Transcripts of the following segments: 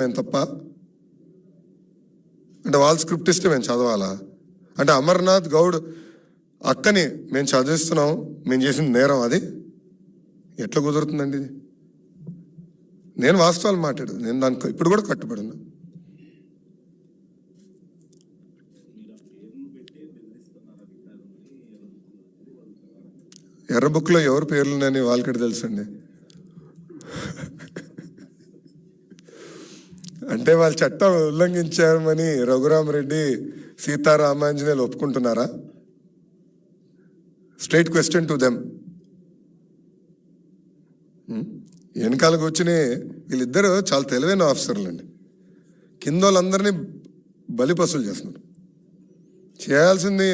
మేము తప్ప అంటే వాళ్ళ స్క్రిప్ట్ ఇస్తే మేము చదవాలా? అంటే అమర్నాథ్ గౌడ్ అక్కని మేము చదివిస్తున్నాం మేము చేసిన నేరం అది. ఎట్లా కుదురుతుందండి ఇది? నేను వాస్తవాలు మాట్లాడు నేను దానికి ఇప్పుడు కూడా కట్టుబడి ఉన్నా ఎర్ర బుక్లో ఎవరి పేర్లు ఉన్నాయని వాళ్ళకి తెలుసండి? అంటే వాళ్ళు చట్టం ఉల్లంఘించారని రఘురామరెడ్డి సీతారామాంజనేయులు ఒప్పుకుంటున్నారా? స్ట్రైట్ క్వశ్చన్ టు దెమ్ వెనకాల కూర్చుని వీళ్ళిద్దరూ చాలా తెలివైన ఆఫీసర్లు అండి. కింద వాళ్ళందరినీ బలిపసులు చేస్తున్నారు. చేయాల్సింది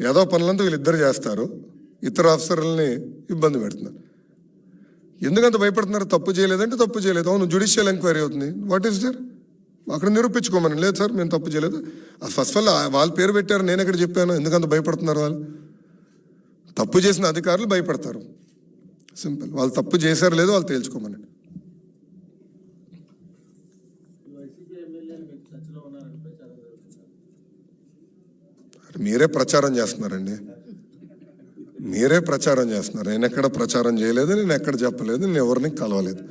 ఏదో పనులంతా వీళ్ళిద్దరు చేస్తారు. ఇతర ఆఫీసర్లని ఇబ్బంది పెడుతున్నారు. ఎందుకంత భయపడుతున్నారు? తప్పు చేయలేదంటే తప్పు చేయలేదు. అవును జుడిషియల్ ఎంక్వైరీ అవుతుంది. వాట్ ఈస్ దర్ అక్కడ నిరూపించుకోమని. లేదు సార్ మేము తప్పు చేయలేదు. ఫస్ట్ ఆల్ వాళ్ళ పేరు పెట్టారు. నేను ఎక్కడ చెప్పాను? ఎందుకంత భయపడుతున్నారు వాళ్ళు? తప్పు చేసిన అధికారులు భయపడతారు. సింపుల్ వాళ్ళు తప్పు చేశారు లేదో వాళ్ళు తేల్చుకోమని. మీరే ప్రచారం చేస్తున్నారండి. మీరే ప్రచారం చేస్తున్నారు. నేను ఎక్కడ ప్రచారం చేయలేదు నేను ఎక్కడ చెప్పలేదు నేను ఎవరిని కలవలేదు.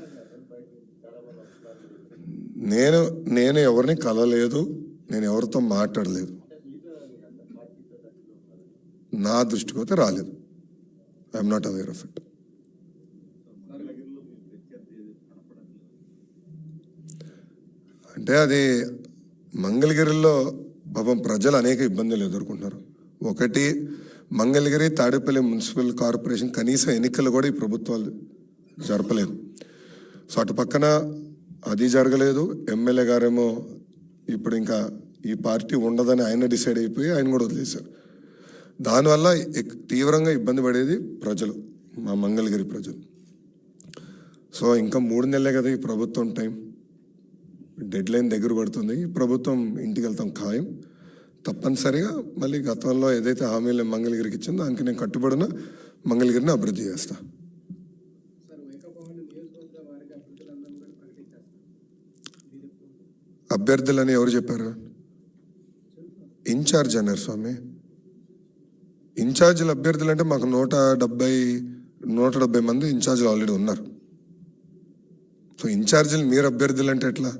నేను నేను ఎవరిని కలవలేదు నేను ఎవరితో మాట్లాడలేదు. నా దృష్టికి అయితే రాలేదు. I'm not aware of it అంటే అది మంగళగిరిలో పాపం ప్రజలు అనేక ఇబ్బందులు ఎదుర్కొంటున్నారు. ఒకటి మంగళగిరి తాడేపల్లి మున్సిపల్ కార్పొరేషన్ కనీసం ఎన్నికలు కూడా ఈ ప్రభుత్వాలు జరపలేదు. సో అటు పక్కన అది జరగలేదు. ఎమ్మెల్యే గారేమో ఇప్పుడు ఇంకా ఈ పార్టీ ఉండదని ఆయన డిసైడ్ అయిపోయి ఆయన కూడా వదిలేశారు. దానివల్ల ఎక్- తీవ్రంగా ఇబ్బంది పడేది ప్రజలు మా మంగళగిరి ప్రజలు. సో ఇంకా మూడు నెలలే కదా ఈ ప్రభుత్వం టైం. డెడ్ లైన్ దగ్గర పడుతుంది. ఈ ప్రభుత్వం ఇంటికి వెళ్తాం ఖాయం. తప్పనిసరిగా మళ్ళీ గతంలో ఏదైతే హామీలు మంగళగిరికి ఇచ్చిందో దానికి నేను కట్టుబడిన మంగళగిరిని అభివృద్ధి చేస్తా. అభ్యర్థులని ఎవరు చెప్పారు? ఇన్ఛార్జ్ అన్నారు స్వామి. ఇన్ఛార్జీల అభ్యర్థులు అంటే మాకు నూట డెబ్బై నూట డెబ్బై మంది ఇన్ఛార్జీలు ఆల్రెడీ ఉన్నారు. సో ఇన్ఛార్జీలు మీరు అభ్యర్థులు అంటే ఎట్లా?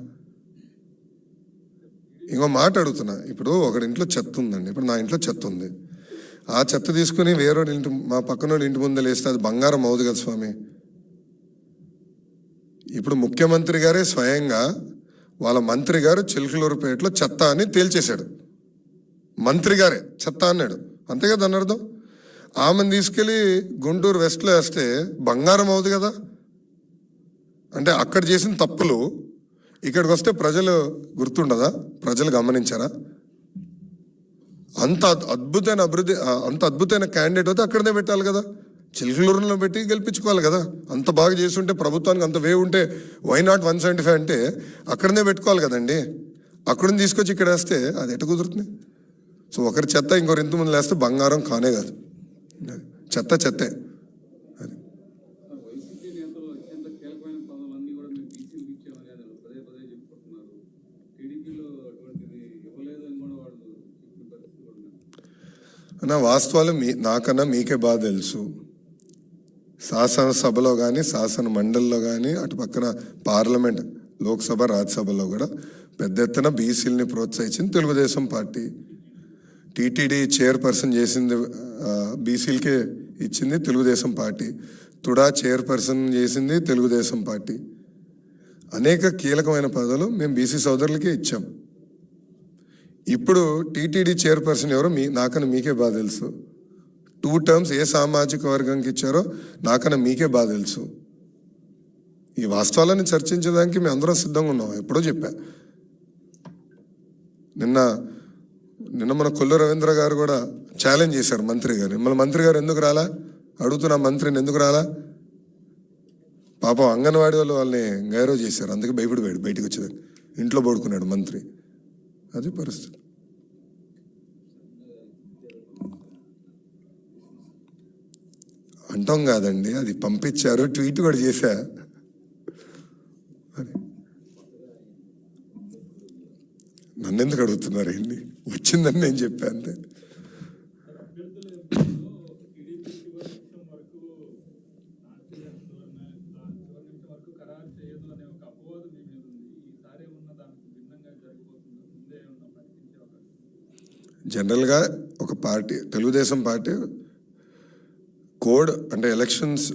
ఇంకో మాట అడుగుతున్నా. ఇప్పుడు ఒకడి ఇంట్లో చెత్త ఉందండి. ఇప్పుడు నా ఇంట్లో చెత్త ఉంది. ఆ చెత్త తీసుకుని వేరే ఇంటి మా పక్కనోడి ఇంటి ముందు లేస్తే అది బంగారం అవుదు కదా స్వామి. ఇప్పుడు ముఖ్యమంత్రి గారే స్వయంగా వాళ్ళ మంత్రి గారు చిలకలూరుపేటలో చెత్త అని తేల్చేశాడు. మంత్రి గారే చెత్త అన్నాడు. అంతే కదా అని అర్థం? ఆమెను తీసుకెళ్ళి గుంటూరు వెస్ట్లో వేస్తే బంగారం అవుతుంది కదా? అంటే అక్కడ చేసిన తప్పులు ఇక్కడికి వస్తే ప్రజలు గుర్తుండదా? ప్రజలు గమనించారా? అంత అద్- అద్భుతమైన అభివృద్ధి అంత అద్భుతమైన క్యాండిడేట్ అయితే అక్కడనే పెట్టాలి కదా. చిలుకలూరులో పెట్టి గెలిపించుకోవాలి కదా. అంత బాగా చేస్తుంటే ప్రభుత్వానికి అంత వే ఉంటే why not one seventy five అంటే అక్కడనే పెట్టుకోవాలి కదండి. అక్కడిని తీసుకొచ్చి ఇక్కడ వేస్తే అది ఎట్ట కుదురుతుంది? సో ఒకరి చెత్త ఇంకొకరి ఇంత ముందు బంగారం కానే కాదు. చెత్త చెత్తే వైసీపీ నేతలు అత్యంత కీలకమైన పదవులన్నీ కూడా మేము బీసీలకు ఇచ్చామని ఆయన పదే పదే చెప్పుకుంటున్నారు టీడీపీలో అటువంటిది ఇవ్వలేదు అని కూడా వాళ్ళు చెప్పిన పరిస్థితి కూడా నా వాస్తవాలు మీ నాకన్నా మీకే బాగా తెలుసు. శాసనసభలో కానీ శాసన మండలిలో కానీ అటు పక్కన పార్లమెంట్ లోక్సభ రాజ్యసభలో కూడా పెద్ద ఎత్తున బీసీలని ప్రోత్సహించింది తెలుగుదేశం పార్టీ. టీటీడీ చైర్పర్సన్ చేసింది బీసీలకే ఇచ్చింది తెలుగుదేశం పార్టీ. తుడా చైర్పర్సన్ చేసింది తెలుగుదేశం పార్టీ. అనేక కీలకమైన పదవులు మేము బీసీ సోదరులకే ఇచ్చాం. ఇప్పుడు టీటీడీ చైర్పర్సన్ ఎవరో మీ నాకన్నా మీకే బాగా తెలుసు. టూ టర్మ్స్ ఏ సామాజిక వర్గంకి ఇచ్చారో నాకన్నా మీకే బాగా తెలుసు. ఈ వాస్తవాలను చర్చించడానికి మేము అందరం సిద్ధంగా ఉన్నాం. ఎప్పుడో చెప్పా. నిన్న నిన్న మన కొల్లు రవీంద్ర గారు కూడా ఛాలెంజ్ చేశారు మంత్రి గారు. మిమ్మల్ని మంత్రి గారు ఎందుకు రాలా? అడుగుతున్నా మంత్రిని ఎందుకు రాలా? పాపం అంగన్వాడీ వాళ్ళు వాళ్ళని గైరవ్ చేశారు. అందుకే భయపడిపోయాడు బయటకు వచ్చేదాన్ని. ఇంట్లో పడుకున్నాడు మంత్రి. అది పరిస్థితి. అంటాం కాదండి అది పంపించారు ట్వీట్ కూడా చేశా. నన్నెందుకు అడుగుతున్నారండి వచ్చిందని నేను చెప్పాను జనరల్గా ఒక పార్టీ తెలుగుదేశం పార్టీ కోడ్ అంటే ఎలక్షన్స్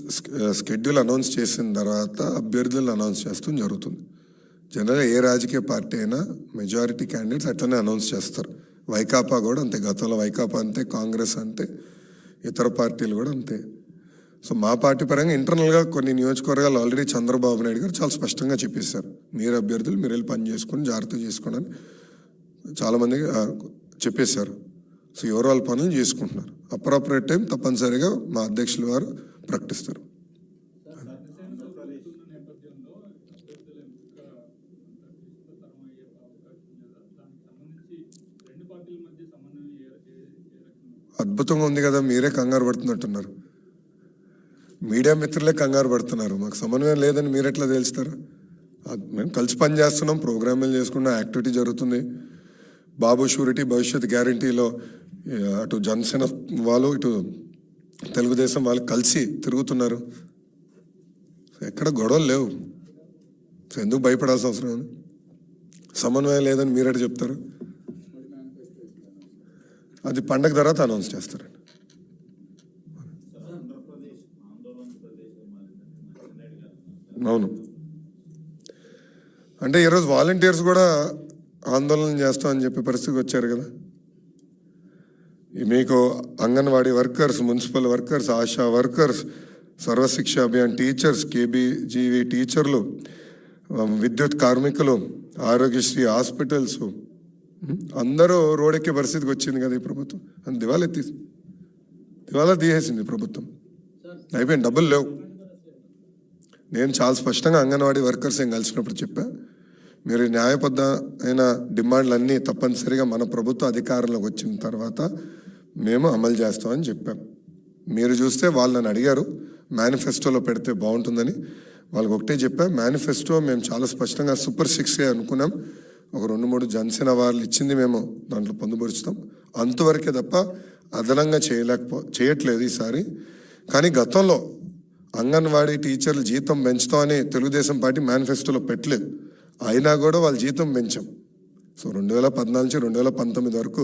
స్కెడ్యూల్ అనౌన్స్ చేసిన తర్వాత అభ్యర్థులను అనౌన్స్ చేస్తూ జరుగుతుంది. జనరల్గా ఏ రాజకీయ పార్టీ అయినా మెజారిటీ క్యాండిడేట్స్ అట్లనే అనౌన్స్ చేస్తారు. వైకాపా కూడా అంతే గతంలో వైకాపా అంతే కాంగ్రెస్ అంతే ఇతర పార్టీలు కూడా అంతే. సో మా పార్టీ పరంగా ఇంటర్నల్గా కొన్ని నియోజకవర్గాలు ఆల్రెడీ చంద్రబాబు నాయుడు గారు చాలా స్పష్టంగా చెప్పేశారు. మీరు అభ్యర్థులు మీరు వెళ్ళి పని చేసుకొని జాగ్రత్త చేసుకోండి అని. చాలామంది చెప్పేశారు. సో ఎవరు వాళ్ళ పనులు చేసుకుంటున్నారు. అప్రాపరేట్ టైం తప్పనిసరిగా మా అధ్యక్షులు వారు ప్రకటిస్తారు. అద్భుతంగా ఉంది కదా మీరే కంగారు పడుతున్నట్టున్నారు. మీడియా మిత్రులే కంగారు పడుతున్నారు. మాకు సమన్వయం లేదని మీరు ఎట్లా తెలుస్తారు? మేము కలిసి పని చేస్తున్నాం ప్రోగ్రాములు చేసుకున్నాం యాక్టివిటీ జరుగుతుంది. బాబు షూరిటీ భవిష్యత్ గ్యారంటీలో అటు జనసేన వాళ్ళు ఇటు తెలుగుదేశం వాళ్ళు కలిసి తిరుగుతున్నారు. ఎక్కడ గొడవలు లేవు. ఎందుకు భయపడాల్సిన అవసరం సమన్వయం లేదని మీరట చెప్తారు? అది పండగ తర్వాత అనౌన్స్ చేస్తారండి. అవును. అంటే ఈరోజు వాలంటీర్స్ కూడా ఆందోళన చేస్తామని చెప్పే పరిస్థితికి వచ్చారు కదా. ఈ మీకు anganwadi workers municipal workers ASHA workers Sarva Shiksha Abhiyan teachers కేబీజీవి టీచర్లు విద్యుత్ కార్మికులు ఆరోగ్యశ్రీ హాస్పిటల్స్ అందరూ రోడెక్కే పరిస్థితికి వచ్చింది కదా ఈ ప్రభుత్వం. అని దివాలా ఎత్తి దివాలా తీసేసింది ప్రభుత్వం. అయిపోయింది డబ్బులు లేవు. నేను చాలా స్పష్టంగా అంగన్వాడీ వర్కర్స్ ఏం కలిసినప్పుడు చెప్పా. మీరు న్యాయబద్ధ అయిన డిమాండ్లన్నీ తప్పనిసరిగా మన ప్రభుత్వ అధికారంలోకి వచ్చిన తర్వాత మేము అమలు చేస్తామని చెప్పాం. మీరు చూస్తే వాళ్ళు నన్ను అడిగారు మేనిఫెస్టోలో పెడితే బాగుంటుందని. వాళ్ళకి ఒకటే చెప్పా మేనిఫెస్టో మేము చాలా స్పష్టంగా సూపర్ సిక్స్ అనుకున్నాం. ఒక రెండు మూడు జనసేన వాళ్ళు ఇచ్చింది మేము దాంట్లో పొందుపరుచుతాం. అంతవరకే తప్ప అదనంగా చేయలేకపో చేయట్లేదు ఈసారి. కానీ గతంలో అంగన్వాడీ టీచర్లు జీతం పెంచుతామని తెలుగుదేశం పార్టీ మేనిఫెస్టోలో పెట్టలేదు. అయినా కూడా వాళ్ళ జీతం పెంచాం సో రెండు వేల పద్నాలుగు నుంచి రెండు వేల పంతొమ్మిది వరకు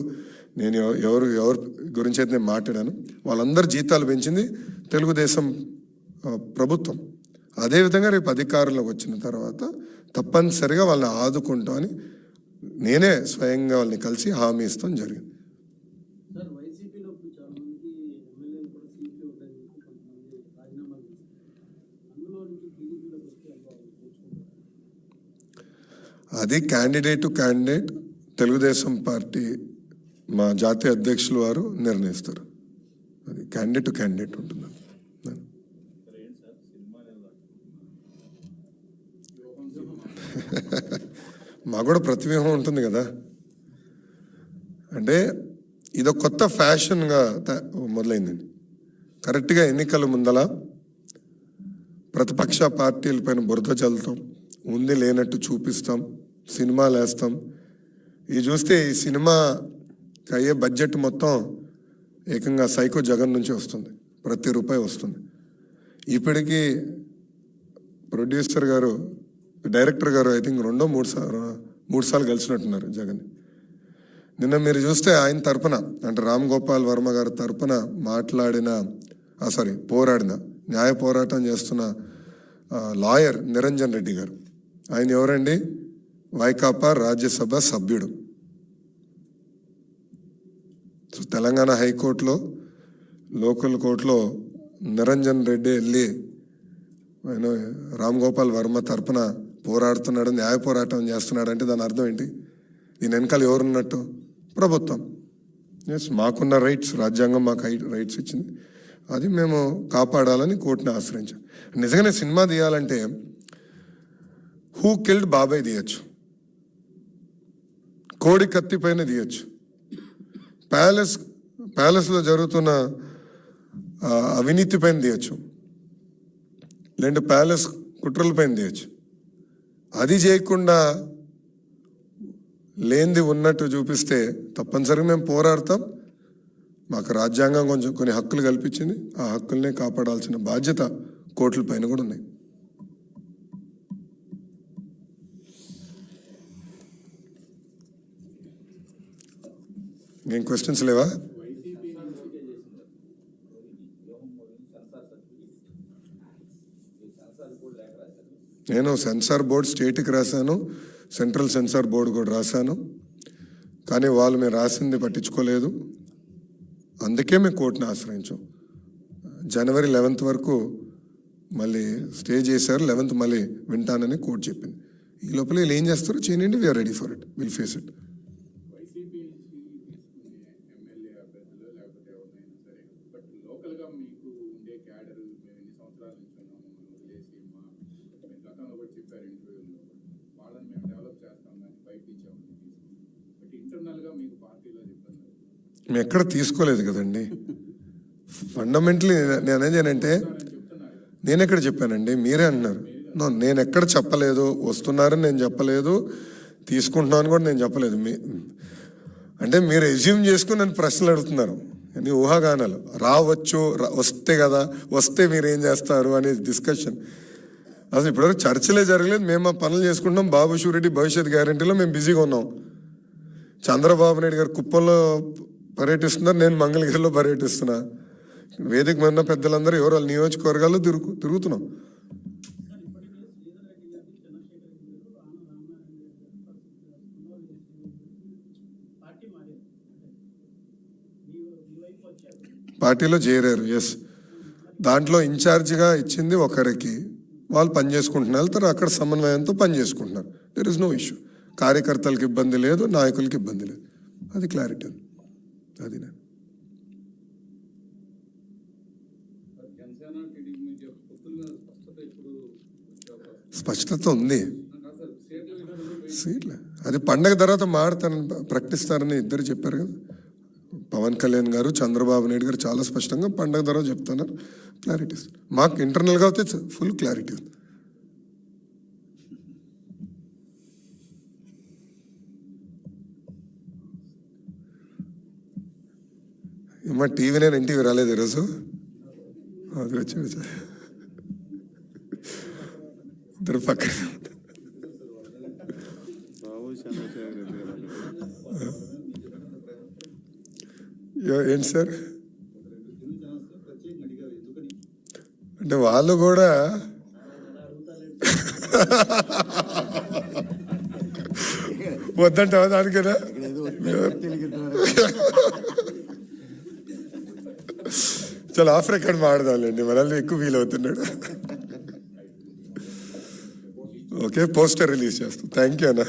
నేను ఎవరు ఎవరి గురించి అయితే నేను మాట్లాడాను వాళ్ళందరి జీతాలు పెంచింది తెలుగుదేశం ప్రభుత్వం. అదేవిధంగా రేపు అధికారంలోకి వచ్చిన తర్వాత తప్పనిసరిగా వాళ్ళని ఆదుకుంటామని నేనే స్వయంగా వాళ్ళని కలిసి హామీ ఇస్తాం జరిగింది సార్ వైసీపీలో ఇప్పుడు చాలా మందికి ఎమ్మెల్యేలు కూడా సీట్లు ఉంటాయి కొంతమంది రాజీనామాలు చేశారు అందులో నుంచి టీడీపీలోకి వస్తే ఎలా కూర్చుంటారు అది candidate to candidate Telugu Desam party మా జాతీయ అధ్యక్షులు వారు నిర్ణయిస్తారు. అది క్యాండిడేట్ టు క్యాండిడేట్ ఉంటుంది మా కూడా ప్రతిబింబం ఉంటుంది కదా. అంటే ఇదొక కొత్త ఫ్యాషన్గా మొదలైందండి కరెక్ట్గా ఎన్నికల ముందల ప్రతిపక్ష పార్టీలపైన బురద చల్లుతాం ఉంది లేనట్టు చూపిస్తాం. సినిమాలు వేస్తాం ఇది చూస్తే ఈ సినిమా అయ్యే బడ్జెట్ మొత్తం ఏకంగా సైకో జగన్ నుంచి వస్తుంది. ప్రతి రూపాయి వస్తుంది. ఇప్పటికీ ప్రొడ్యూసర్ గారు డైరెక్టర్ గారు ఐ థింక్ రెండో మూడు సార్లు మూడు సార్లు కలిసినట్టున్నారు జగన్. నిన్న మీరు చూస్తే ఆయన తరపున అంటే రామ్ గోపాల్ వర్మ గారి తరపున మాట్లాడిన సారీ పోరాడిన న్యాయ పోరాటం చేస్తున్న లాయర్ నిరంజన్ రెడ్డి గారు. ఆయన ఎవరండి? వైకాపా రాజ్యసభ సభ్యుడు. సో తెలంగాణ హైకోర్టులో లోకల్ కోర్టులో నిరంజన్ రెడ్డి వెళ్ళి ఆయన రామ్ గోపాల్ వర్మ తరపున పోరాడుతున్నాడు న్యాయ పోరాటం చేస్తున్నాడు అంటే దాని అర్థం ఏంటి? దీని వెనకాల ఎవరున్నట్టు? ప్రభుత్వం. ఎస్ మాకున్న రైట్స్ రాజ్యాంగం మాకు రైట్స్ ఇచ్చింది. అది మేము కాపాడాలని కోర్టుని ఆశ్రయించాం. నిజంగానే సినిమా తీయాలంటే హూ కిల్డ్ బాబాయ్ తీయచ్చు. కోడి కత్తి పైన తీయచ్చు. ప్యాలెస్ ప్యాలెస్లో జరుగుతున్న అవినీతి పైన తీయచ్చు. లేదంటే ప్యాలెస్ కుట్రల పైన తీయచ్చు. అది చేయకుండా లేనిది ఉన్నట్టు చూపిస్తే తప్పనిసరిగా మేము పోరాడతాం. మాకు రాజ్యాంగం కొంచెం కొన్ని హక్కులు కల్పించింది. ఆ హక్కుల్నే కాపాడాల్సిన బాధ్యత కోర్టుల పైన కూడా ఉన్నాయి ఇంకేం క్వశ్చన్స్ లేవా? నేను సెన్సార్ బోర్డ్ స్టేట్కి రాశాను సెంట్రల్ సెన్సార్ బోర్డు కూడా రాశాను. కానీ వాళ్ళు మేము రాసింది పట్టించుకోలేదు. అందుకే మేము కోర్టును ఆశ్రయించాం. జనవరి లెవెన్త్ వరకు మళ్ళీ స్టే చేశారు లెవెన్త్ మళ్ళీ వింటానని కోర్టు చెప్పింది. ఈ లోపల వీళ్ళు ఏం చేస్తారో చేయండి we're ready for it will face it YCP నుంచి తీసుకునే ఎమ్మెల్యే అభ్యర్థులు లేకపోతే ఎవరినైనా సరే బట్ లోకల్గా మీకు ఉండే క్యాడర్ మేము ఎన్ని సంవత్సరాల నుంచి ఉన్నాము మమ్మల్ని వదిలేసి మా మీరు గతంలో కూడా చెప్పారు ఇంటర్వ్యూలో. వాళ్ళని మేము డెవలప్ చేస్తాం కానీ బయట ఇచ్చామని బట్ ఇంటర్నల్గా మీకు పార్టీలో ఇబ్బంది మేము ఎక్కడ తీసుకోలేదు కదండి. ఫండమెంటలీ నేనేం చేయనంటే ఏంటంటే నేను ఎక్కడ చెప్పానండి? మీరే అన్నారు. నో నేను ఎక్కడ చెప్పలేదు. వస్తున్నారని నేను చెప్పలేదు. తీసుకుంటున్నాను కూడా నేను చెప్పలేదు. మీ అంటే మీరు ఎజ్యూమ్ చేసుకుని నన్ను ప్రశ్నలు అడుగుతున్నారు. అని ఊహాగానాలు. రావచ్చు వస్తే కదా వస్తే మీరు ఏం చేస్తారు అనేది డిస్కషన్ అసలు ఇప్పటివరకు చర్చలే జరగలేదు. మేము ఆ పనులు చేసుకుంటున్నాం. బాబు షూరిటీ భవిష్యత్ గ్యారంటీలో మేము బిజీగా ఉన్నాం. చంద్రబాబు నాయుడు గారు కుప్పంలో పర్యటిస్తున్నారు. నేను మంగళగిరిలో పర్యటిస్తున్నా. వేదిక మీద పెద్దలందరూ ఎవరు వాళ్ళ నియోజకవర్గాల్లో తిరుగు తిరుగుతున్నాం సార్ ఇప్పటికే శ్రీధర్ రెడ్డి గారికి చంద్రశేఖర్ రెడ్డి గారు ఆన రామనారాయణ రెడ్డి గారు పరిస్థితి పార్టీ మారారు అంటే మీ మీ వైపు వచ్చారు పార్టీలో చేరారు ఎస్ దాంట్లో ఇన్ఛార్జిగా ఇచ్చింది ఒకరికి. వాళ్ళు పని చేసుకుంటున్నారు వెళ్తారు అక్కడ సమన్వయంతో పని చేసుకుంటున్నారు. దెర్ ఇస్ నో ఇష్యూ కార్యకర్తలకు ఇబ్బంది లేదు నాయకులకి ఇబ్బంది లేదు. అది క్లారిటీ ఉంది. అది నేను స్పష్టత ఉంది. సీట్లే అది పండగ తర్వాత మారుతారని ప్రకటిస్తారని ఇద్దరు చెప్పారు కదా. పవన్ కళ్యాణ్ గారు చంద్రబాబు నాయుడు గారు చాలా స్పష్టంగా పండగ తర్వాత చెప్తున్నారు. క్లారిటీ మాకు ఇంటర్నల్గా అయితే ఫుల్ క్లారిటీ ఉంది. మా టీవీ నేను ఇంటికి రాలేదు ఈరోజు? అది వచ్చాడు వచ్చాడు. ఇద్దరు పక్కన ఏంటి సార్? అంటే వాళ్ళు కూడా వద్దంటావా దానికేనా? చాలా ఆఫ్ రికార్డ్ మాడదాంలేండి మనల్ని ఎక్కువ ఫీల్ అవుతున్నాడు. ఓకే పోస్టర్ రిలీజ్ చేస్తాం. థ్యాంక్ యూ అన్న.